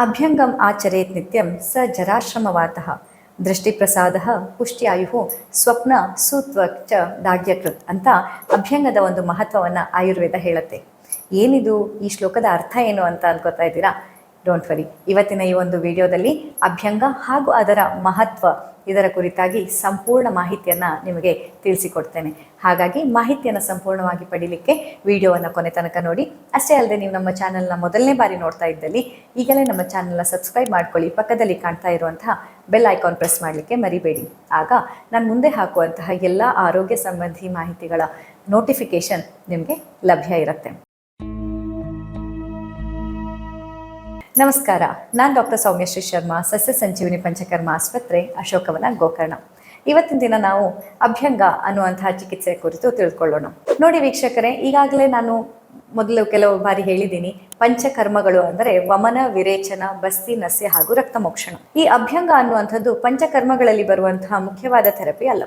ಅಭ್ಯಂಗಂ ಆಚರೇತ್ ನಿತ್ಯಂ ಸ ಜರಾಶ್ರಮವಾತಃ. ದೃಷ್ಟಿಪ್ರಸಾದ ಪುಷ್ಟಿಯಾಯು ಸ್ವಪ್ನ ಸೂತ್ವ ಚ ದಾಗ್ಯಕೃತ್ ಅಂತ ಅಭ್ಯಂಗದ ಒಂದು ಮಹತ್ವವನ್ನು ಆಯುರ್ವೇದ ಹೇಳುತ್ತೆ. ಏನಿದು ಈ ಶ್ಲೋಕದ ಅರ್ಥ ಏನು ಅಂತ ಅನ್ಕೋತಾ ಇದ್ದೀರಾ? ಡೋಂಟ್ ವರಿ ಇವತ್ತಿನ ಈ ಒಂದು ವಿಡಿಯೋದಲ್ಲಿ ಅಭ್ಯಂಗ ಹಾಗೂ ಅದರ ಮಹತ್ವ ಇದರ ಕುರಿತಾಗಿ ಸಂಪೂರ್ಣ ಮಾಹಿತಿಯನ್ನು ನಿಮಗೆ ತಿಳಿಸಿಕೊಡ್ತೇನೆ. ಹಾಗಾಗಿ ಮಾಹಿತಿಯನ್ನು ಸಂಪೂರ್ಣವಾಗಿ ಪಡೀಲಿಕ್ಕೆ ವಿಡಿಯೋವನ್ನು ಕೊನೆ ತನಕ ನೋಡಿ. ಅಷ್ಟೇ ಅಲ್ಲದೆ ನೀವು ನಮ್ಮ ಚಾನಲ್ನ ಮೊದಲನೇ ಬಾರಿ ನೋಡ್ತಾ ಇದ್ದಲ್ಲಿ ಈಗಲೇ ನಮ್ಮ ಚಾನಲ್ನ ಸಬ್ಸ್ಕ್ರೈಬ್ ಮಾಡ್ಕೊಳ್ಳಿ. ಪಕ್ಕದಲ್ಲಿ ಕಾಣ್ತಾ ಇರುವಂತಹ ಬೆಲ್ ಐಕಾನ್ ಪ್ರೆಸ್ ಮಾಡಲಿಕ್ಕೆ ಮರಿಬೇಡಿ. ಆಗ ನಾನು ಮುಂದೆ ಹಾಕುವಂತಹ ಎಲ್ಲ ಆರೋಗ್ಯ ಸಂಬಂಧಿ ಮಾಹಿತಿಗಳ ನೋಟಿಫಿಕೇಷನ್ ನಿಮಗೆ ಲಭ್ಯ ಇರುತ್ತೆ. ನಮಸ್ಕಾರ. ನಾನು ಡಾಕ್ಟರ್ ಸೌಮ್ಯಶ್ರೀ ಶರ್ಮಾ, ಸಸ್ಯ ಸಂಜೀವಿನಿ ಪಂಚಕರ್ಮ ಆಸ್ಪತ್ರೆ, ಅಶೋಕವನ ಗೋಕರ್ಣ. ಇವತ್ತಿನ ದಿನ ನಾವು ಅಭ್ಯಂಗ ಅನ್ನುವಂತಹ ಚಿಕಿತ್ಸೆ ಕುರಿತು ತಿಳ್ಕೊಳ್ಳೋಣ. ನೋಡಿ ವೀಕ್ಷಕರೇ, ಈಗಾಗಲೇ ನಾನು ಮೊದಲು ಕೆಲವು ಬಾರಿ ಹೇಳಿದ್ದೀನಿ, ಪಂಚಕರ್ಮಗಳು ಅಂದರೆ ವಮನ, ವಿರೇಚನ, ಬಸ್ತಿ, ನಸ್ಯ ಹಾಗೂ ರಕ್ತಮೋಕ್ಷಣ. ಈ ಅಭ್ಯಂಗ ಅನ್ನುವಂಥದ್ದು ಪಂಚಕರ್ಮಗಳಲ್ಲಿ ಬರುವಂತಹ ಮುಖ್ಯವಾದ ಥೆರಪಿ ಅಲ್ಲ.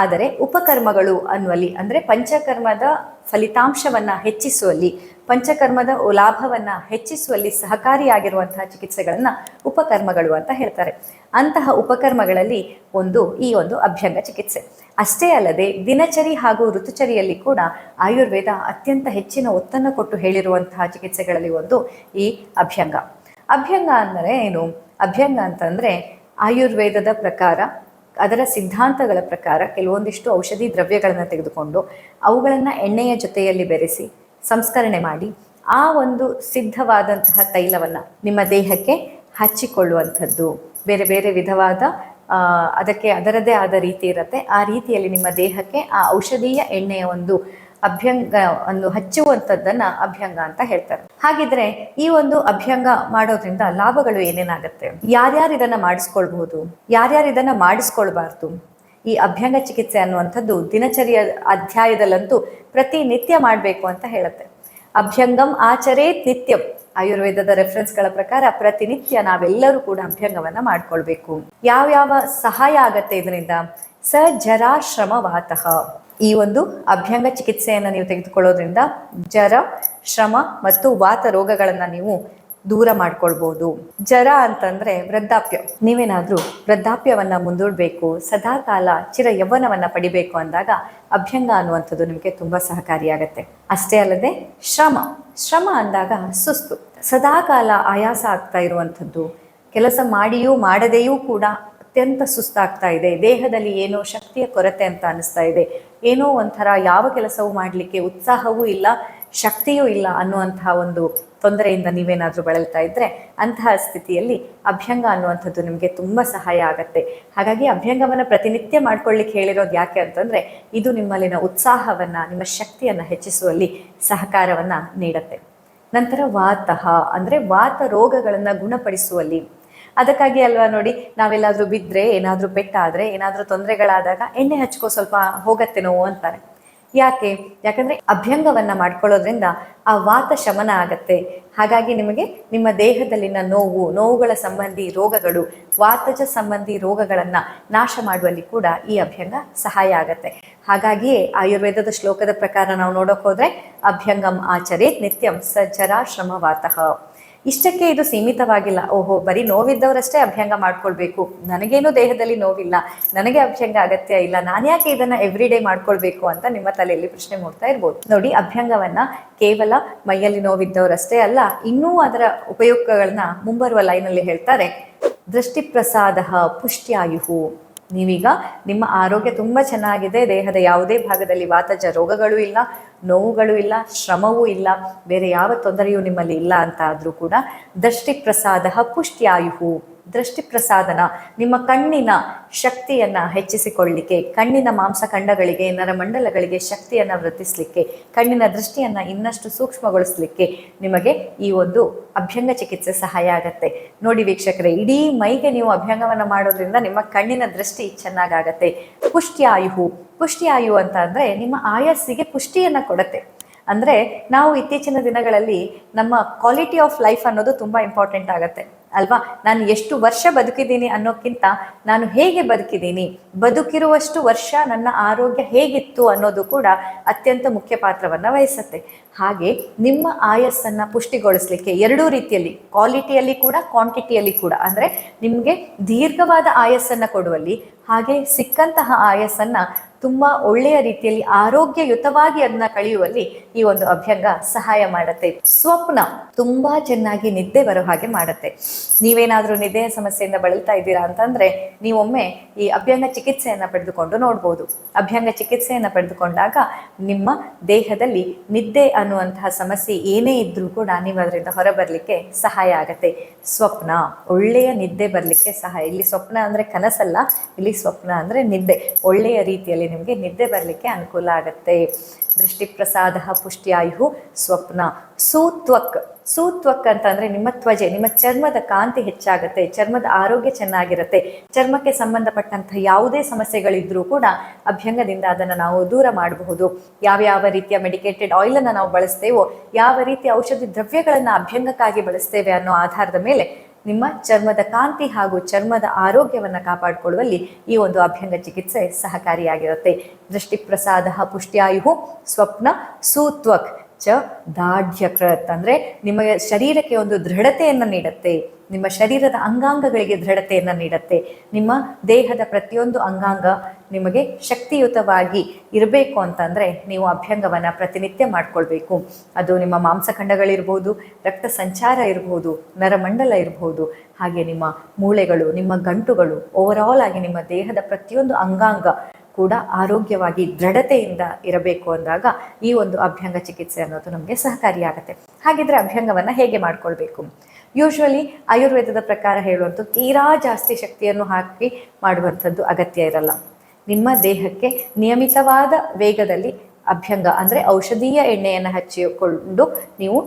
ಆದರೆ ಉಪಕರ್ಮಗಳು ಅನ್ನುವಲ್ಲಿ, ಅಂದರೆ ಪಂಚಕರ್ಮದ ಫಲಿತಾಂಶವನ್ನು ಹೆಚ್ಚಿಸುವಲ್ಲಿ ಪಂಚಕರ್ಮದ ಲಾಭವನ್ನು ಹೆಚ್ಚಿಸುವಲ್ಲಿ ಸಹಕಾರಿಯಾಗಿರುವಂತಹ ಚಿಕಿತ್ಸೆಗಳನ್ನು ಉಪಕರ್ಮಗಳು ಅಂತ ಹೇಳ್ತಾರೆ. ಅಂತಹ ಉಪಕರ್ಮಗಳಲ್ಲಿ ಒಂದು ಈ ಒಂದು ಅಭ್ಯಂಗ ಚಿಕಿತ್ಸೆ. ಅಷ್ಟೇ ಅಲ್ಲದೆ ದಿನಚರಿ ಹಾಗೂ ಋತುಚರಿಯಲ್ಲಿ ಕೂಡ ಆಯುರ್ವೇದ ಅತ್ಯಂತ ಹೆಚ್ಚಿನ ಒತ್ತನ್ನು ಕೊಟ್ಟು ಹೇಳಿರುವಂತಹ ಚಿಕಿತ್ಸೆಗಳಲ್ಲಿ ಒಂದು ಈ ಅಭ್ಯಂಗ. ಅಭ್ಯಂಗ ಅಂದರೆ ಏನು? ಅಭ್ಯಂಗ ಅಂತಂದರೆ ಆಯುರ್ವೇದದ ಪ್ರಕಾರ, ಅದರ ಸಿದ್ಧಾಂತಗಳ ಪ್ರಕಾರ ಕೆಲವೊಂದಿಷ್ಟು ಔಷಧಿ ದ್ರವ್ಯಗಳನ್ನು ತೆಗೆದುಕೊಂಡು ಅವುಗಳನ್ನು ಎಣ್ಣೆಯ ಜೊತೆಯಲ್ಲಿ ಬೆರೆಸಿ ಸಂಸ್ಕರಣೆ ಮಾಡಿ ಆ ಒಂದು ಸಿದ್ಧವಾದಂತಹ ತೈಲವನ್ನು ನಿಮ್ಮ ದೇಹಕ್ಕೆ ಹಚ್ಚಿಕೊಳ್ಳುವಂಥದ್ದು. ಬೇರೆ ಬೇರೆ ವಿಧವಾದ ಅದಕ್ಕೆ ಅದರದೇ ಆದ ರೀತಿ ಇರುತ್ತೆ. ಆ ರೀತಿಯಲ್ಲಿ ನಿಮ್ಮ ದೇಹಕ್ಕೆ ಆ ಔಷಧೀಯ ಎಣ್ಣೆಯ ಒಂದು ಅಭ್ಯಂಗ, ಒಂದು ಹಚ್ಚುವಂಥದ್ದನ್ನು ಅಭ್ಯಂಗ ಅಂತ ಹೇಳ್ತಾರೆ. ಹಾಗಿದ್ರೆ ಈ ಒಂದು ಅಭ್ಯಂಗ ಮಾಡೋದ್ರಿಂದ ಲಾಭಗಳು ಏನೇನಾಗುತ್ತೆ? ಯಾರ್ಯಾರು ಇದನ್ನ ಮಾಡಿಸ್ಕೊಳ್ಬಹುದು? ಯಾರ್ಯಾರು ಇದನ್ನ ಮಾಡಿಸ್ಕೊಳ್ಬಾರ್ದು? ಈ ಅಭ್ಯಂಗ ಚಿಕಿತ್ಸೆ ಅನ್ನುವಂಥದ್ದು ದಿನಚರಿಯ ಅಧ್ಯಾಯದಲ್ಲಂತೂ ಪ್ರತಿನಿತ್ಯ ಮಾಡಬೇಕು ಅಂತ ಹೇಳುತ್ತೆ. ಅಭ್ಯಂಗಂ ಆಚರೇತ್ ನಿತ್ಯಂ. ಆಯುರ್ವೇದದ ರೆಫರೆನ್ಸ್ಗಳ ಪ್ರಕಾರ ಪ್ರತಿನಿತ್ಯ ನಾವೆಲ್ಲರೂ ಕೂಡ ಅಭ್ಯಂಗವನ್ನ ಮಾಡ್ಕೊಳ್ಬೇಕು. ಯಾವ್ಯಾವ ಸಹಾಯ ಆಗತ್ತೆ ಇದರಿಂದ? ಸ ಜರಾಶ್ರಮ ವಾತಃ ಈ ಒಂದು ಅಭ್ಯಂಗ ಚಿಕಿತ್ಸೆಯನ್ನು ನೀವು ತೆಗೆದುಕೊಳ್ಳೋದ್ರಿಂದ ಜರ, ಶ್ರಮ ಮತ್ತು ವಾತ ರೋಗಗಳನ್ನು ನೀವು ದೂರ ಮಾಡ್ಕೊಳ್ಬೋದು. ಜರ ಅಂತಂದ್ರೆ ವೃದ್ಧಾಪ್ಯ. ನೀವೇನಾದ್ರೂ ವೃದ್ಧಾಪ್ಯವನ್ನ ಮುಂದೂಡಬೇಕು ಸದಾ ಕಾಲ ಚಿರ ಯೌವನವನ್ನ ಪಡಿಬೇಕು ಅಂದಾಗ ಅಭ್ಯಂಗ ಅನ್ನುವಂಥದ್ದು ನಿಮಗೆ ತುಂಬಾ ಸಹಕಾರಿಯಾಗತ್ತೆ. ಅಷ್ಟೇ ಅಲ್ಲದೆ ಶ್ರಮ. ಶ್ರಮ ಅಂದಾಗ ಸುಸ್ತು. ಸದಾ ಕಾಲ ಆಯಾಸ ಆಗ್ತಾ ಇರುವಂಥದ್ದು, ಕೆಲಸ ಮಾಡಿಯೂ ಮಾಡದೆಯೂ ಕೂಡ ಅತ್ಯಂತ ಸುಸ್ತಾಗ್ತಾ ಇದೆ. ದೇಹದಲ್ಲಿ ಏನೋ ಶಕ್ತಿಯ ಕೊರತೆ ಅಂತ ಅನಿಸ್ತಾ ಇದೆ. ಏನೋ ಒಂಥರ ಯಾವ ಕೆಲಸವೂ ಮಾಡಲಿಕ್ಕೆ ಉತ್ಸಾಹವೂ ಇಲ್ಲ. ಶಕ್ತಿಯೂ ಇಲ್ಲ ಅನ್ನುವಂತಹ ಒಂದು ತೊಂದರೆಯಿಂದ ನೀವೇನಾದರೂ ಬಳಲ್ತಾ ಇದ್ರೆ ಅಂತಹ ಸ್ಥಿತಿಯಲ್ಲಿ ಅಭ್ಯಂಗ ಅನ್ನುವಂಥದ್ದು ನಿಮಗೆ ತುಂಬ ಸಹಾಯ ಆಗತ್ತೆ. ಹಾಗಾಗಿ ಅಭ್ಯಂಗವನ್ನು ಪ್ರತಿನಿತ್ಯ ಮಾಡ್ಕೊಳ್ಳಿಕ್ಕೆ ಹೇಳಿರೋದು ಯಾಕೆ ಅಂತಂದರೆ ಇದು ನಿಮ್ಮಲ್ಲಿನ ಉತ್ಸಾಹವನ್ನ, ನಿಮ್ಮ ಶಕ್ತಿಯನ್ನ ಹೆಚ್ಚಿಸುವಲ್ಲಿ ಸಹಕಾರವನ್ನ ನೀಡುತ್ತೆ. ನಂತರ ವಾತಃ ಅಂದರೆ ವಾತ ರೋಗಗಳನ್ನ ಗುಣಪಡಿಸುವಲ್ಲಿ. ಅದಕ್ಕಾಗಿ ಅಲ್ವಾ ನೋಡಿ, ನಾವೆಲ್ಲಾದರೂ ಬಿದ್ದರೆ ಏನಾದರೂ ಪೆಟ್ಟಾದರೆ, ಏನಾದರೂ ತೊಂದರೆಗಳಾದಾಗ ಎಣ್ಣೆ ಹಚ್ಕೋ ಸ್ವಲ್ಪ ಹೋಗತ್ತೆ ನೋವು ಅಂತಾರೆ. ಯಾಕೆ? ಯಾಕಂದ್ರೆ ಅಭ್ಯಂಗವನ್ನ ಮಾಡ್ಕೊಳ್ಳೋದ್ರಿಂದ ಆ ವಾತ ಶಮನ ಆಗತ್ತೆ. ಹಾಗಾಗಿ ನಿಮಗೆ ನಿಮ್ಮ ದೇಹದಲ್ಲಿನ ನೋವು, ನೋವುಗಳ ಸಂಬಂಧಿ ರೋಗಗಳು, ವಾತಜ ಸಂಬಂಧಿ ರೋಗಗಳನ್ನ ನಾಶ ಮಾಡುವಲ್ಲಿ ಕೂಡ ಈ ಅಭ್ಯಂಗ ಸಹಾಯ ಆಗತ್ತೆ. ಹಾಗಾಗಿಯೇ ಆಯುರ್ವೇದದ ಶ್ಲೋಕದ ಪ್ರಕಾರ ನಾವು ನೋಡೋಕೆ ಹೋದ್ರೆ ಅಭ್ಯಂಗಂ ಆಚರೇತ್ ನಿತ್ಯಂ ಸ ಜರಾಶ್ರಮ ವಾತಃ ಇಷ್ಟಕ್ಕೆ ಇದು ಸೀಮಿತವಾಗಿಲ್ಲ. ಓಹೋ, ಬರೀ ನೋವಿದ್ದವರಷ್ಟೇ ಅಭ್ಯಂಗ ಮಾಡ್ಕೊಳ್ಬೇಕು. ನನಗೇನು ದೇಹದಲ್ಲಿ ನೋವಿಲ್ಲ. ನನಗೆ ಅಭ್ಯಂಗ ಅಗತ್ಯ ಇಲ್ಲ. ನಾನ್ಯಾಕೆ ಇದನ್ನ ಎವ್ರಿ ಡೇ ಮಾಡ್ಕೊಳ್ಬೇಕು ಅಂತ ನಿಮ್ಮ ತಲೆಯಲ್ಲಿ ಪ್ರಶ್ನೆ ಮೂಡ್ತಾ ಇರ್ಬೋದು. ನೋಡಿ, ಅಭ್ಯಂಗವನ್ನ ಕೇವಲ ಮೈಯಲ್ಲಿ ನೋವಿದ್ದವರಷ್ಟೇ ಅಲ್ಲ, ಇನ್ನೂ ಅದರ ಉಪಯೋಗಗಳನ್ನ ಮುಂಬರುವ ಲೈನಲ್ಲಿ ಹೇಳ್ತಾರೆ. ದೃಷ್ಟಿಪ್ರಸಾದ ಪುಷ್ಟ್ಯಾಯುಹು. ನೀವೀಗ ನಿಮ್ಮ ಆರೋಗ್ಯ ತುಂಬ ಚೆನ್ನಾಗಿದೆ, ದೇಹದ ಯಾವುದೇ ಭಾಗದಲ್ಲಿ ವಾತಜ ರೋಗಗಳು ಇಲ್ಲ, ನೋವುಗಳು ಇಲ್ಲ, ಶ್ರಮವೂ ಇಲ್ಲ, ಬೇರೆ ಯಾವ ತೊಂದರೆಯೂ ನಿಮ್ಮಲ್ಲಿ ಇಲ್ಲ ಅಂತ ಆದರೂ ಕೂಡ ದೃಷ್ಟಿ ಪ್ರಸಾದ ಪುಷ್ಟ್ಯಾಯುಹು. ದೃಷ್ಟಿ ಪ್ರಸಾದನ ನಿಮ್ಮ ಕಣ್ಣಿನ ಶಕ್ತಿಯನ್ನ ಹೆಚ್ಚಿಸಿಕೊಳ್ಳಿಕ್ಕೆ, ಕಣ್ಣಿನ ಮಾಂಸಖಂಡಗಳಿಗೆ, ನರಮಂಡಲಗಳಿಗೆ ಶಕ್ತಿಯನ್ನ ವೃದ್ಧಿಸಲಿಕ್ಕೆ, ಕಣ್ಣಿನ ದೃಷ್ಟಿಯನ್ನ ಇನ್ನಷ್ಟು ಸೂಕ್ಷ್ಮಗೊಳಿಸಲಿಕ್ಕೆ ನಿಮಗೆ ಈ ಒಂದು ಅಭ್ಯಂಗ ಚಿಕಿತ್ಸೆ ಸಹಾಯ ಆಗತ್ತೆ. ನೋಡಿ ವೀಕ್ಷಕರೇ, ಇಡೀ ಮೈಗೆ ನೀವು ಅಭ್ಯಂಗವನ್ನ ಮಾಡೋದ್ರಿಂದ ನಿಮ್ಮ ಕಣ್ಣಿನ ದೃಷ್ಟಿ ಚೆನ್ನಾಗಾಗತ್ತೆ. ಪುಷ್ಟ್ಯಾಯು ಪುಷ್ಟಿಯಾಯು ಅಂತ ಅಂದರೆ ನಿಮ್ಮ ಆಯಸ್ಸಿಗೆ ಪುಷ್ಟಿಯನ್ನ ಕೊಡತ್ತೆ. ಅಂದ್ರೆ ನಾವು ಇತ್ತೀಚಿನ ದಿನಗಳಲ್ಲಿ ನಮ್ಮ ಕ್ವಾಲಿಟಿ ಆಫ್ ಲೈಫ್ ಅನ್ನೋದು ತುಂಬಾ ಇಂಪಾರ್ಟೆಂಟ್ ಆಗತ್ತೆ. ಅಲ್ವಾ? ನಾನು ಎಷ್ಟು ವರ್ಷ ಬದುಕಿದ್ದೀನಿ ಅನ್ನೋಕ್ಕಿಂತ ನಾನು ಹೇಗೆ ಬದುಕಿದ್ದೀನಿ? ಬದುಕಿರುವಷ್ಟು ವರ್ಷ ನನ್ನ ಆರೋಗ್ಯ ಹೇಗಿತ್ತು ಅನ್ನೋದು ಕೂಡ ಅತ್ಯಂತ ಮುಖ್ಯ ಪಾತ್ರವನ್ನು ವಹಿಸುತ್ತೆ. ಹಾಗೆ ನಿಮ್ಮ ಆಯಸ್ಸನ್ನು ಪುಷ್ಟಿಗೊಳಿಸಲಿಕ್ಕೆ ಎರಡೂ ರೀತಿಯಲ್ಲಿ ಕ್ವಾಲಿಟಿಯಲ್ಲಿ ಕೂಡ ಕ್ವಾಂಟಿಟಿಯಲ್ಲಿ ಕೂಡ, ಅಂದರೆ ನಿಮಗೆ ದೀರ್ಘವಾದ ಆಯಸ್ಸನ್ನು ಕೊಡುವಲ್ಲಿ, ಹಾಗೆ ಸಿಕ್ಕಂತಹ ಆಯಸ್ಸನ್ನು ತುಂಬ ಒಳ್ಳೆಯ ರೀತಿಯಲ್ಲಿ ಆರೋಗ್ಯಯುತವಾಗಿ ಅದನ್ನ ಕಳೆಯುವಲ್ಲಿ ಈ ಒಂದು ಅಭ್ಯಂಗ ಸಹಾಯ ಮಾಡುತ್ತೆ. ಸ್ವಪ್ನ ತುಂಬಾ ಚೆನ್ನಾಗಿ ನಿದ್ದೆ ಬರೋ ಹಾಗೆ ಮಾಡುತ್ತೆ. ನೀವೇನಾದರೂ ನಿದ್ದೆಯ ಸಮಸ್ಯೆಯಿಂದ ಬಳಲ್ತಾ ಇದ್ದೀರಾ ಅಂತಂದ್ರೆ ನೀವೊಮ್ಮೆ ಈ ಅಭ್ಯಂಗ ಚಿಕಿತ್ಸೆಯನ್ನು ಪಡೆದುಕೊಂಡು ನೋಡ್ಬೋದು. ಅಭ್ಯಂಗ ಚಿಕಿತ್ಸೆಯನ್ನು ಪಡೆದುಕೊಂಡಾಗ ನಿಮ್ಮ ದೇಹದಲ್ಲಿ ನಿದ್ದೆ ಅನ್ನುವಂತಹ ಸಮಸ್ಯೆ ಏನೇ ಇದ್ರೂ ಕೂಡ ನೀವು ಅದರಿಂದ ಹೊರಬರಲಿಕ್ಕೆ ಸಹಾಯ ಆಗತ್ತೆ. ಸ್ವಪ್ನ, ಒಳ್ಳೆಯ ನಿದ್ದೆ ಬರಲಿಕ್ಕೆ ಸಹಾಯ. ಇಲ್ಲಿ ಸ್ವಪ್ನ ಅಂದ್ರೆ ಕನಸಲ್ಲ, ಇಲ್ಲಿ ಸ್ವಪ್ನ ಅಂದ್ರೆ ನಿದ್ದೆ. ಒಳ್ಳೆಯ ರೀತಿಯಲ್ಲಿ ನಿಮಗೆ ನಿದ್ದೆ ಬರಲಿಕ್ಕೆ ಅನುಕೂಲ ಆಗುತ್ತೆ. ದೃಷ್ಟಿಪ್ರಸಾದ ಪುಷ್ಟಿಯಾಯು ಸ್ವಪ್ನ. ಸೂತ್ವಕ್. ಸೂತ್ವಕ್ ಅಂತಂದರೆ ನಿಮ್ಮ ತ್ವಜೆ, ನಿಮ್ಮ ಚರ್ಮದ ಕಾಂತಿ ಹೆಚ್ಚಾಗುತ್ತೆ, ಚರ್ಮದ ಆರೋಗ್ಯ ಚೆನ್ನಾಗಿರುತ್ತೆ. ಚರ್ಮಕ್ಕೆ ಸಂಬಂಧಪಟ್ಟಂಥ ಯಾವುದೇ ಸಮಸ್ಯೆಗಳಿದ್ರೂ ಕೂಡ ಅಭ್ಯಂಗದಿಂದ ಅದನ್ನು ನಾವು ದೂರ ಮಾಡಬಹುದು. ಯಾವ್ಯಾವ ರೀತಿಯ ಮೆಡಿಕೇಟೆಡ್ ಆಯಿಲನ್ನು ನಾವು ಬಳಸ್ತೇವೋ, ಯಾವ ರೀತಿಯ ಔಷಧಿ ದ್ರವ್ಯಗಳನ್ನು ಅಭ್ಯಂಗಕ್ಕಾಗಿ ಬಳಸ್ತೇವೆ ಅನ್ನೋ ಆಧಾರದ ಮೇಲೆ ನಿಮ್ಮ ಚರ್ಮದ ಕಾಂತಿ ಹಾಗೂ ಚರ್ಮದ ಆರೋಗ್ಯವನ್ನು ಕಾಪಾಡಿಕೊಳ್ಳುವಲ್ಲಿ ಈ ಒಂದು ಅಭ್ಯಂಗ ಚಿಕಿತ್ಸೆ ಸಹಕಾರಿಯಾಗಿರುತ್ತೆ. ದೃಷ್ಟಿಪ್ರಸಾದ ಪುಷ್ಟ್ಯಾಯು ಸ್ವಪ್ನ ಸೂತ್ವಕ್. ಚ ದಾಢ್ಯಕೃತ್ ಅಂದರೆ ನಿಮಗೆ ಶರೀರಕ್ಕೆ ಒಂದು ದೃಢತೆಯನ್ನು ನೀಡುತ್ತೆ, ನಿಮ್ಮ ಶರೀರದ ಅಂಗಾಂಗಗಳಿಗೆ ದೃಢತೆಯನ್ನು ನೀಡುತ್ತೆ, ನಿಮ್ಮ ದೇಹದ ಪ್ರತಿಯೊಂದು ಅಂಗಾಂಗ ನಿಮಗೆ ಶಕ್ತಿಯುತವಾಗಿ ಇರಬೇಕು ಅಂತಂದರೆ ನೀವು ಅಭ್ಯಂಗವನ್ನು ಪ್ರತಿನಿತ್ಯ ಮಾಡಿಕೊಳ್ಬೇಕು. ಅದು ನಿಮ್ಮ ಮಾಂಸಖಂಡಗಳಿರ್ಬೋದು, ರಕ್ತ ಸಂಚಾರ ಇರ್ಬೋದು, ನರಮಂಡಲ ಇರ್ಬೋದು, ಹಾಗೆ ನಿಮ್ಮ ಮೂಳೆಗಳು, ನಿಮ್ಮ ಗಂಟುಗಳು ಓವರಾಲ್ ಆಗಿ ನಿಮ್ಮ ದೇಹದ ಪ್ರತಿಯೊಂದು ಅಂಗಾಂಗ ಕೂಡ ಆರೋಗ್ಯವಾಗಿ ದೃಢತೆಯಿಂದ ಇರಬೇಕು ಅಂದಾಗ ಈ ಒಂದು ಅಭ್ಯಂಗ ಚಿಕಿತ್ಸೆ ಅನ್ನೋದು ನಮಗೆ ಸಹಕಾರಿಯಾಗುತ್ತೆ ಹಾಗಿದ್ರೆ ಅಭ್ಯಂಗವನ್ನು ಹೇಗೆ ಮಾಡ್ಕೊಳ್ಬೇಕು? ಯೂಶ್ವಲಿ ಆಯುರ್ವೇದದ ಪ್ರಕಾರ ಹೇಳುವಂಥ ತೀರಾ ಜಾಸ್ತಿ ಶಕ್ತಿಯನ್ನು ಹಾಕಿ ಮಾಡುವಂಥದ್ದು ಅಗತ್ಯ ಇರಲ್ಲ. ನಿಮ್ಮ ದೇಹಕ್ಕೆ ನಿಯಮಿತವಾದ ವೇಗದಲ್ಲಿ ಅಭ್ಯಂಗ ಅಂದರೆ ಔಷಧೀಯ ಎಣ್ಣೆಯನ್ನು ಹಚ್ಚಿಕೊಂಡು ನೀವು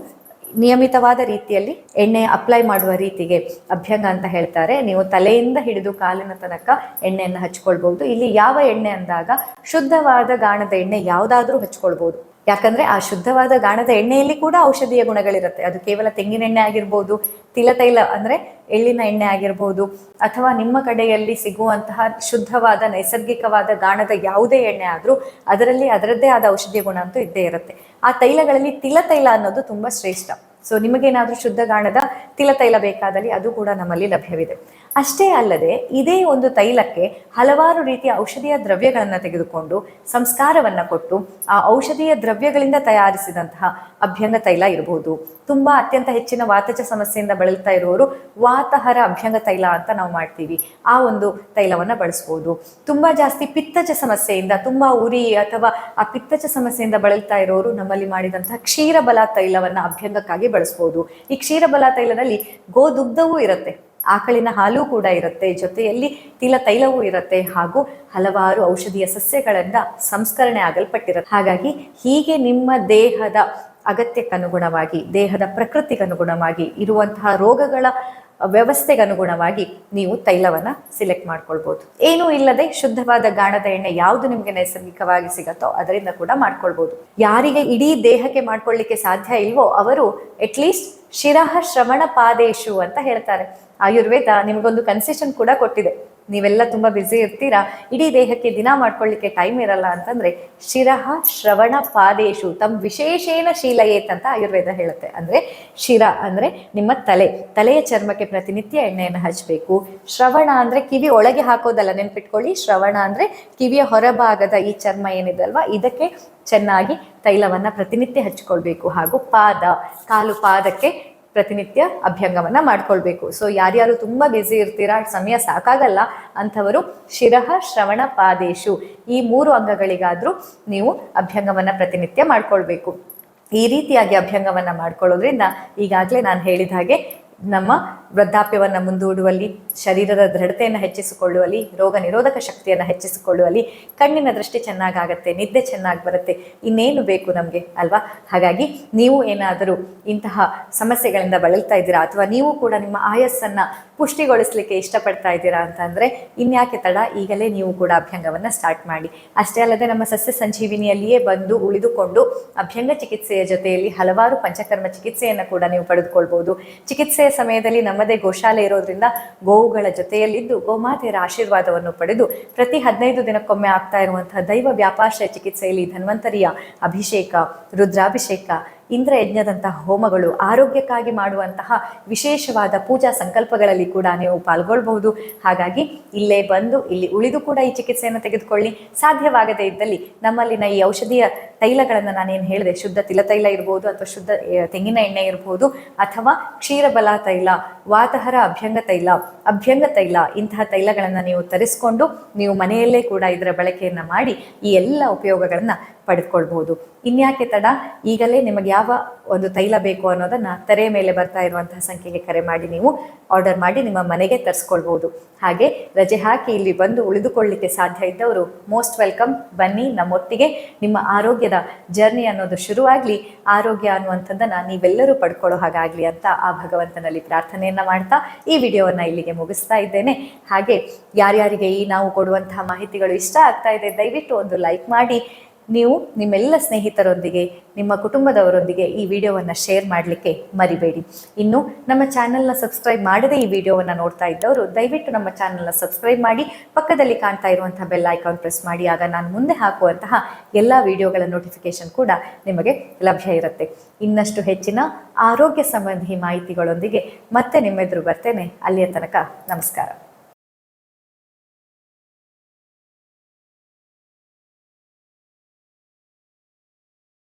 ನಿಯಮಿತವಾದ ರೀತಿಯಲ್ಲಿ ಎಣ್ಣೆ ಅಪ್ಲೈ ಮಾಡುವ ರೀತಿಗೆ ಅಭ್ಯಂಗ ಅಂತ ಹೇಳ್ತಾರೆ. ನೀವು ತಲೆಯಿಂದ ಹಿಡಿದು ಕಾಲಿನ ತನಕ ಎಣ್ಣೆಯನ್ನು ಹಚ್ಕೊಳ್ಬಹುದು. ಇಲ್ಲಿ ಯಾವ ಎಣ್ಣೆ ಅಂದಾಗ ಶುದ್ಧವಾದ ಗಾಣದ ಎಣ್ಣೆ ಯಾವುದಾದ್ರೂ ಹಚ್ಕೊಳ್ಬಹುದು. ಯಾಕಂದ್ರೆ ಆ ಶುದ್ಧವಾದ ಗಾಣದ ಎಣ್ಣೆಯಲ್ಲಿ ಕೂಡ ಔಷಧೀಯ ಗುಣಗಳಿರುತ್ತೆ. ಅದು ಕೇವಲ ತೆಂಗಿನ ಎಣ್ಣೆ ಆಗಿರ್ಬೋದು, ತಿಲತೈಲ ಅಂದ್ರೆ ಎಳ್ಳಿನ ಎಣ್ಣೆ ಆಗಿರ್ಬೋದು, ಅಥವಾ ನಿಮ್ಮ ಕಡೆಯಲ್ಲಿ ಸಿಗುವಂತಹ ಶುದ್ಧವಾದ ನೈಸರ್ಗಿಕವಾದ ಗಾಣದ ಯಾವುದೇ ಎಣ್ಣೆ ಆದರೂ ಅದರಲ್ಲಿ ಅದರದ್ದೇ ಆದ ಔಷಧೀಯ ಗುಣ ಅಂತೂ ಇದ್ದೇ ಇರುತ್ತೆ. ಆ ತೈಲಗಳಲ್ಲಿ ತಿಲ ತೈಲ ಅನ್ನೋದು ತುಂಬ ಶ್ರೇಷ್ಠ. ಸೊ ನಿಮಗೇನಾದರೂ ಶುದ್ಧ ಗಾಣದ ತಿಲ ತೈಲ ಬೇಕಾದಲ್ಲಿ ಅದು ಕೂಡ ನಮ್ಮಲ್ಲಿ ಲಭ್ಯವಿದೆ. ಅಷ್ಟೇ ಅಲ್ಲದೆ ಇದೇ ಒಂದು ತೈಲಕ್ಕೆ ಹಲವಾರು ರೀತಿಯ ಔಷಧೀಯ ದ್ರವ್ಯಗಳನ್ನು ತೆಗೆದುಕೊಂಡು ಸಂಸ್ಕಾರವನ್ನು ಕೊಟ್ಟು ಆ ಔಷಧೀಯ ದ್ರವ್ಯಗಳಿಂದ ತಯಾರಿಸಿದಂತಹ ಅಭ್ಯಂಗ ತೈಲ ಇರಬಹುದು ತುಂಬಾ ಅತ್ಯಂತ ಹೆಚ್ಚಿನ ವಾತಜ ಸಮಸ್ಯೆಯಿಂದ ಬಳಲ್ತಾ ಇರುವವರು ವಾತಹರ ಅಭ್ಯಂಗ ತೈಲ ಅಂತ ನಾವು ಮಾಡ್ತೀವಿ. ಆ ಒಂದು ತೈಲವನ್ನು ಬಳಸ್ಬೋದು. ತುಂಬಾ ಜಾಸ್ತಿ ಪಿತ್ತಜ ಸಮಸ್ಯೆಯಿಂದ ತುಂಬಾ ಉರಿ ಅಥವಾ ಆ ಪಿತ್ತಜ ಸಮಸ್ಯೆಯಿಂದ ಬಳಲ್ತಾ ಇರೋರು ನಮ್ಮಲ್ಲಿ ಮಾಡಿದಂತಹ ಕ್ಷೀರಬಲ ತೈಲವನ್ನು ಅಭ್ಯಂಗಕ್ಕಾಗಿ ಬಳಸ್ಬೋದು. ಈ ಕ್ಷೀರಬಲ ತೈಲದಲ್ಲಿ ಗೋದುಗ್ಧವೂ ಇರುತ್ತೆ. ಆಕಳಿನ ಹಾಲು ಕೂಡ ಇರುತ್ತೆ. ಜೊತೆಯಲ್ಲಿ ತಿಲ ತೈಲವೂ ಇರುತ್ತೆ. ಹಾಗೂ ಹಲವಾರು ಔಷಧೀಯ ಸಸ್ಯಗಳಿಂದ ಸಂಸ್ಕರಣೆ ಆಗಲ್ಪಟ್ಟಿರುತ್ತೆ. ಹಾಗಾಗಿ ಹೀಗೆ ನಿಮ್ಮ ದೇಹದ ಅಗತ್ಯಕ್ಕನುಗುಣವಾಗಿ, ದೇಹದ ಪ್ರಕೃತಿಗನುಗುಣವಾಗಿ ಇರುವಂತಹ ರೋಗಗಳ ವ್ಯವಸ್ಥೆಗೆ ಅನುಗುಣವಾಗಿ ನೀವು ತೈಲವನ್ನು ಸಿಲೆಕ್ಟ್ ಮಾಡ್ಕೊಳ್ಬೋದು. ಏನೂ ಇಲ್ಲದೆ ಶುದ್ಧವಾದ ಗಾಣದ ಎಣ್ಣೆ ಯಾವುದು ನಿಮಗೆ ನೈಸರ್ಗಿಕವಾಗಿ ಸಿಗತ್ತೋ ಅದರಿಂದ ಕೂಡ ಮಾಡ್ಕೊಳ್ಬೋದು. ಯಾರಿಗೆ ಇಡೀ ದೇಹಕ್ಕೆ ಮಾಡ್ಕೊಳ್ಳಿಕ್ಕೆ ಸಾಧ್ಯ ಇಲ್ವೋ ಅವರು ಅಟ್ಲೀಸ್ಟ್ ಶಿರಹ ಶ್ರವಣ ಪಾದೇಶು ಅಂತ ಹೇಳ್ತಾರೆ. ಆಯುರ್ವೇದ ನಿಮಗೊಂದು ಕನ್ಸೆಷನ್ ಕೂಡ ಕೊಟ್ಟಿದೆ. ನೀವೆಲ್ಲ ತುಂಬ ಬ್ಯುಸಿ ಇರ್ತೀರಾ? ಇಡೀ ದೇಹಕ್ಕೆ ದಿನ ಮಾಡ್ಕೊಳ್ಳಿಕ್ಕೆ ಟೈಮ್ ಇರಲ್ಲ ಅಂತಂದ್ರೆ ಶಿರಹ ಶ್ರವಣ ಪಾದೇಶು ತಮ್ಮ ವಿಶೇಷೇನ ಶೀಲಯೇತ್ ಅಂತ ಆಯುರ್ವೇದ ಹೇಳುತ್ತೆ. ಅಂದ್ರೆ ಶಿರ ಅಂದ್ರೆ ನಿಮ್ಮ ತಲೆ. ತಲೆಯ ಚರ್ಮಕ್ಕೆ ಪ್ರತಿನಿತ್ಯ ಎಣ್ಣೆಯನ್ನು ಹಚ್ಚಬೇಕು ಶ್ರವಣ ಅಂದ್ರೆ ಕಿವಿ ಒಳಗೆ ಹಾಕೋದಲ್ಲ, ನೆನ್ಪಿಟ್ಕೊಳ್ಳಿ. ಶ್ರವಣ ಅಂದ್ರೆ ಕಿವಿಯ ಹೊರಭಾಗದ ಈ ಚರ್ಮ ಏನಿದೆ ಅಲ್ವಾ? ಇದಕ್ಕೆ ಚೆನ್ನಾಗಿ ತೈಲವನ್ನ ಪ್ರತಿನಿತ್ಯ ಹಚ್ಕೊಳ್ಬೇಕು. ಹಾಗೂ ಪಾದ. ಕಾಲು ಪಾದಕ್ಕೆ ಪ್ರತಿನಿತ್ಯ ಅಭ್ಯಂಗವನ್ನ ಮಾಡ್ಕೊಳ್ಬೇಕು. ಸೊ ಯಾರ್ಯಾರು ತುಂಬಾ ಬ್ಯುಸಿ ಇರ್ತೀರಾ, ಸಮಯ ಸಾಕಾಗಲ್ಲ, ಅಂಥವರು ಶಿರಹ ಶ್ರವಣ ಪಾದೇಶು. ಈ ಮೂರು ಅಂಗಗಳಿಗಾದರೂ ನೀವು ಅಭ್ಯಂಗವನ್ನ ಪ್ರತಿನಿತ್ಯ ಮಾಡ್ಕೊಳ್ಬೇಕು. ಈ ರೀತಿಯಾಗಿ ಅಭ್ಯಂಗವನ್ನ ಮಾಡ್ಕೊಳ್ಳೋದ್ರಿಂದ ಈಗಾಗಲೇ ನಾನು ಹೇಳಿದ ಹಾಗೆ ನಮ್ಮ ವೃದ್ಧಾಪ್ಯವನ್ನು ಮುಂದೂಡುವಲ್ಲಿ, ಶರೀರದ ದೃಢತೆಯನ್ನು ಹೆಚ್ಚಿಸಿಕೊಳ್ಳುವಲ್ಲಿ, ರೋಗ ನಿರೋಧಕ ಶಕ್ತಿಯನ್ನು ಹೆಚ್ಚಿಸಿಕೊಳ್ಳುವಲ್ಲಿ ಕಣ್ಣಿನ ದೃಷ್ಟಿ ಚೆನ್ನಾಗಾಗತ್ತೆ, ನಿದ್ದೆ ಚೆನ್ನಾಗಿ ಬರುತ್ತೆ, ಇನ್ನೇನು ಬೇಕು ನಮಗೆ, ಅಲ್ವಾ? ಹಾಗಾಗಿ ನೀವು ಏನಾದರೂ ಇಂತಹ ಸಮಸ್ಯೆಗಳಿಂದ ಬಳಲ್ತಾ ಇದ್ದೀರಾ ಅಥವಾ ನೀವು ಕೂಡ ನಿಮ್ಮ ಆಯಸ್ಸನ್ನು ಪುಷ್ಟಿಗೊಳಿಸಲಿಕ್ಕೆ ಇಷ್ಟಪಡ್ತಾ ಇದ್ದೀರಾ ಅಂತಂದರೆ ಇನ್ಯಾಕೆ ತಡ? ಈಗಲೇ ನೀವು ಕೂಡ ಅಭ್ಯಂಗವನ್ನು ಸ್ಟಾರ್ಟ್ ಮಾಡಿ. ಅಷ್ಟೇ ಅಲ್ಲದೆ ನಮ್ಮ ಸಸ್ಯ ಸಂಜೀವಿನಿಯಲ್ಲಿಯೇ ಬಂದು ಉಳಿದುಕೊಂಡು ಅಭ್ಯಂಗ ಚಿಕಿತ್ಸೆಯ ಜೊತೆಯಲ್ಲಿ ಹಲವಾರು ಪಂಚಕರ್ಮ ಚಿಕಿತ್ಸೆಯನ್ನು ಕೂಡ ನೀವು ಪಡೆದುಕೊಳ್ಬೋದು ಚಿಕಿತ್ಸೆಯ ಸಮಯದಲ್ಲಿ ನಮ್ಮದೇ ಗೋಶಾಲೆ ಇರೋದ್ರಿಂದ ಗೋವುಗಳ ಜೊತೆಯಲ್ಲಿದ್ದು ಗೋಮಾತೆಯರ ಆಶೀರ್ವಾದವನ್ನು ಪಡೆದು ಪ್ರತಿ ಹದಿನೈದು ದಿನಕ್ಕೊಮ್ಮೆ ಆಗ್ತಾ ಇರುವಂತಹ ದೈವ ವ್ಯಾಪಾರ ಚಿಕಿತ್ಸೆಯಲ್ಲಿ ಧನ್ವಂತರಿಯ ಅಭಿಷೇಕ, ರುದ್ರಾಭಿಷೇಕ ಇಂದ್ರ ಯಜ್ಞದಂತಹ ಹೋಮಗಳು ಆರೋಗ್ಯಕ್ಕಾಗಿ ಮಾಡುವಂತಹ ವಿಶೇಷವಾದ ಪೂಜಾ ಸಂಕಲ್ಪಗಳಲ್ಲಿ ಕೂಡ ನೀವು ಪಾಲ್ಗೊಳ್ಬಹುದು. ಹಾಗಾಗಿ ಇಲ್ಲೇ ಬಂದು, ಇಲ್ಲಿ ಉಳಿದು ಕೂಡ ಈ ಚಿಕಿತ್ಸೆಯನ್ನು ತೆಗೆದುಕೊಳ್ಳಿ. ಸಾಧ್ಯವಾಗದೇ ಇದ್ದಲ್ಲಿ ನಮ್ಮಲ್ಲಿನ ಈ ಔಷಧಿಯ ತೈಲಗಳನ್ನು ನಾನೇನು ಹೇಳಿದೆ, ಶುದ್ಧ ತಿಲತೈಲ ಇರ್ಬೋದು ಅಥವಾ ಶುದ್ಧ ತೆಂಗಿನ ಎಣ್ಣೆ ಇರ್ಬೋದು ಅಥವಾ ಕ್ಷೀರಬಲ ತೈಲ, ವಾತಹರ ಅಭ್ಯಂಗ ತೈಲ ಅಭ್ಯಂಗ ತೈಲ ಇಂತಹ ತೈಲಗಳನ್ನು ನೀವು ತರಿಸ್ಕೊಂಡು ನೀವು ಮನೆಯಲ್ಲೇ ಕೂಡ ಇದರ ಬಳಕೆಯನ್ನು ಮಾಡಿ ಈ ಎಲ್ಲ ಉಪಯೋಗಗಳನ್ನು ಪಡೆದುಕೊಳ್ಬಹುದು. ಇನ್ಯಾಕೆ ತಡ? ಈಗಲೇ ನಿಮಗೆ ಒಂದು ತೈಲ ಬೇಕು ಅನ್ನೋದನ್ನ ತೆರೆ ಮೇಲೆ ಬರ್ತಾ ಇರುವಂತಹ ಸಂಖ್ಯೆಗೆ ಕರೆ ಮಾಡಿ ನೀವು ಆರ್ಡರ್ ಮಾಡಿ ನಿಮ್ಮ ಮನೆಗೆ ತರಿಸ್ಕೊಳ್ಬೋದು. ಹಾಗೆ ರಜೆ ಹಾಕಿ ಇಲ್ಲಿ ಬಂದು ಉಳಿದುಕೊಳ್ಳಿಕ್ಕೆ ಸಾಧ್ಯ ಇದ್ದವರು ಮೋಸ್ಟ್ ವೆಲ್ಕಮ್ ಬನ್ನಿ ನಮ್ಮೊಟ್ಟಿಗೆ ನಿಮ್ಮ ಆರೋಗ್ಯದ ಜರ್ನಿ ಅನ್ನೋದು ಶುರುವಾಗಲಿ. ಆರೋಗ್ಯ ಅನ್ನುವಂಥದ್ದನ್ನು ನೀವೆಲ್ಲರೂ ಪಡ್ಕೊಳ್ಳೋ ಹಾಗಾಗ್ಲಿ ಅಂತ ಆ ಭಗವಂತನಲ್ಲಿ ಪ್ರಾರ್ಥನೆಯನ್ನ ಮಾಡ್ತಾ ಈ ವಿಡಿಯೋವನ್ನ ಇಲ್ಲಿಗೆ ಮುಗಿಸ್ತಾ ಇದ್ದೇನೆ. ಹಾಗೆ ಯಾರ್ಯಾರಿಗೆ ಈ ನಾವು ಕೊಡುವಂತಹ ಮಾಹಿತಿಗಳು ಇಷ್ಟ ಆಗ್ತಾ ಇದೆ, ದಯವಿಟ್ಟು ಒಂದು ಲೈಕ್ ಮಾಡಿ. ನೀವು ನಿಮ್ಮೆಲ್ಲ ಸ್ನೇಹಿತರೊಂದಿಗೆ, ನಿಮ್ಮ ಕುಟುಂಬದವರೊಂದಿಗೆ ಈ ವಿಡಿಯೋವನ್ನು ಶೇರ್ ಮಾಡಲಿಕ್ಕೆ ಮರಿಬೇಡಿ. ಇನ್ನು ನಮ್ಮ ಚಾನಲ್ನ ಸಬ್ಸ್ಕ್ರೈಬ್ ಮಾಡದೆ ಈ ವಿಡಿಯೋವನ್ನು ನೋಡ್ತಾ ಇದ್ದವರು, ದಯವಿಟ್ಟು ನಮ್ಮ ಚಾನಲ್ನ ಸಬ್ಸ್ಕ್ರೈಬ್ ಮಾಡಿ, ಪಕ್ಕದಲ್ಲಿ ಕಾಣ್ತಾ ಇರುವಂತಹ ಬೆಲ್ ಐಕಾನ್ ಪ್ರೆಸ್ ಮಾಡಿ, ಆಗ ನಾನು ಮುಂದೆ ಹಾಕುವಂತಹ ಎಲ್ಲ ವಿಡಿಯೋಗಳ ನೋಟಿಫಿಕೇಶನ್ ಕೂಡ ನಿಮಗೆ ಲಭ್ಯ ಇರುತ್ತೆ. ಇನ್ನಷ್ಟು ಹೆಚ್ಚಿನ ಆರೋಗ್ಯ ಸಂಬಂಧಿ ಮಾಹಿತಿಗಳೊಂದಿಗೆ ಮತ್ತೆ ನಿಮ್ಮೆದುರು ಬರ್ತೇನೆ. ಅಲ್ಲಿಯ ತನಕ ನಮಸ್ಕಾರ.